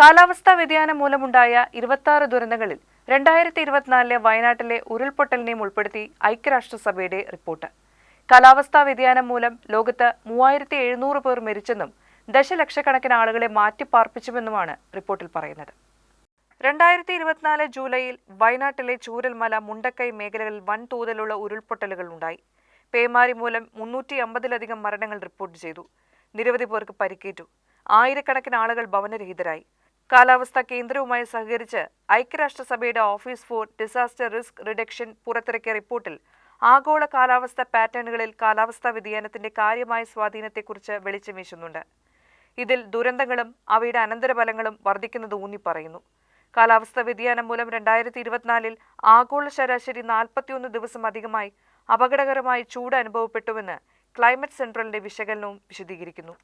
കാലാവസ്ഥാ വ്യതിയാനം മൂലമുണ്ടായ ഇരുപത്തി ദുരന്തങ്ങളിൽ രണ്ടായിരത്തി ഇരുപത്തിനാലിലെ വയനാട്ടിലെ ഉരുൾപൊട്ടലിനെയും ഉൾപ്പെടുത്തി ഐക്യരാഷ്ട്രസഭയുടെ റിപ്പോർട്ട്. കാലാവസ്ഥാ വ്യതിയാനം മൂലം ലോകത്ത് മൂവായിരത്തി എഴുന്നൂറ് പേർ മരിച്ചെന്നും ദശലക്ഷക്കണക്കിന് ആളുകളെ മാറ്റിപ്പാർപ്പിച്ചുവെന്നുമാണ് റിപ്പോർട്ടിൽ പറയുന്നത്. രണ്ടായിരത്തി ഇരുപത്തിനാല് ജൂലൈയിൽ വയനാട്ടിലെ ചൂരൽമല മുണ്ടക്കൈ മേഖലകളിൽ വൻതോതിലുള്ള ഉരുൾപൊട്ടലുകൾ ഉണ്ടായി. പേമാരി മൂലം മുന്നൂറ്റി അമ്പതിലധികം മരണങ്ങൾ റിപ്പോർട്ട് ചെയ്തു. നിരവധി പേർക്ക് പരിക്കേറ്റു. ആയിരക്കണക്കിന് ആളുകൾ ഭവനരഹിതരായി. കാലാവസ്ഥാ കേന്ദ്രവുമായി സഹകരിച്ച് ഐക്യരാഷ്ട്രസഭയുടെ office for disaster risk reduction പുറത്തിറക്കിയ റിപ്പോർട്ടിൽ ആഗോള കാലാവസ്ഥ പാറ്റേണുകളിൽ കാലാവസ്ഥാ വ്യതിയാനത്തിന്റെ കാര്യമായ സ്വാധീനത്തെക്കുറിച്ച് വെളിച്ചം വീശുന്നുണ്ട്. ഇതിൽ ദുരന്തങ്ങളും അവയുടെ അനന്തരഫലങ്ങളും വർദ്ധിക്കുന്നത് ഊന്നിപ്പറയുന്നു. കാലാവസ്ഥാ വ്യതിയാനം മൂലം രണ്ടായിരത്തി ഇരുപത്തിനാലിൽ ആഗോള ശരാശരി നാൽപ്പത്തിയൊന്ന് ദിവസം അധികമായി അപകടകരമായി ചൂട് അനുഭവപ്പെട്ടുവെന്ന് ക്ലൈമറ്റ് സെൻട്രലിന്റെ വിശകലനവും വിശദീകരിക്കുന്നു.